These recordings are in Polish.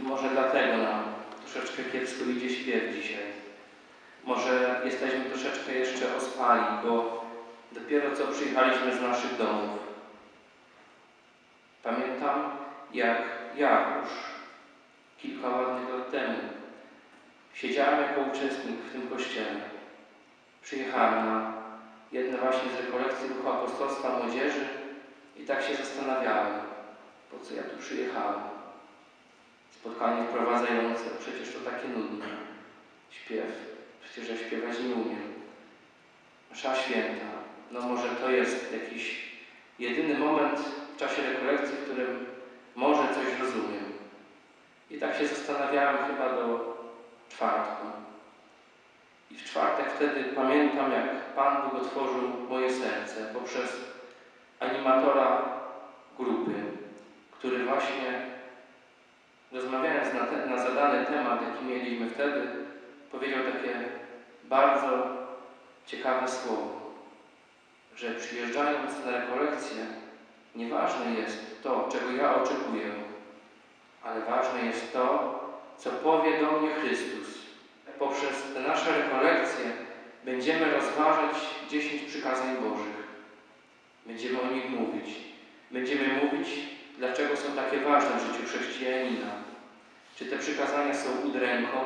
I może dlatego nam troszeczkę kiepsko idzie śpiew dzisiaj. Może jesteśmy troszeczkę jeszcze ospali, bo dopiero co przyjechaliśmy z naszych domów. Pamiętam, jak ja już kilka ładnych lat temu siedziałem jako uczestnik w tym kościele. Przyjechałem na jedne właśnie z rekolekcji Ruchu Apostolstwa Młodzieży i tak się zastanawiałem, po co ja tu przyjechałem. Spotkanie wprowadzające, przecież to takie nudne. Śpiew, przecież ja śpiewać nie umiem. Msza święta, no może to jest jakiś jedyny moment w czasie rekolekcji, w którym może coś rozumiem. I tak się zastanawiałem chyba do czwartku. I w czwartek wtedy pamiętam, jak Pan Bóg otworzył moje serce poprzez na, zadany temat, jaki mieliśmy wtedy, powiedział takie bardzo ciekawe słowo, że przyjeżdżając na rekolekcję, nieważne jest to, czego ja oczekuję, ale ważne jest to, co powie do mnie Chrystus. Poprzez te nasze rekolekcje będziemy rozważać dziesięć przykazań Bożych. Będziemy o nich mówić. Będziemy mówić, dlaczego są takie ważne w życiu chrześcijanina. Czy te przykazania są udręką,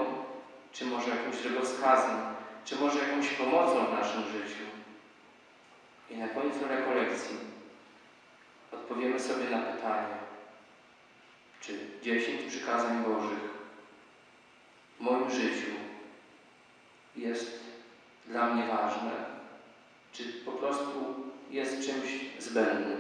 czy może jakimś drogowskazem, czy może jakąś pomocą w naszym życiu. I na końcu rekolekcji odpowiemy sobie na pytanie, czy dziesięć przykazań Bożych w moim życiu jest dla mnie ważne, czy po prostu jest czymś zbędnym.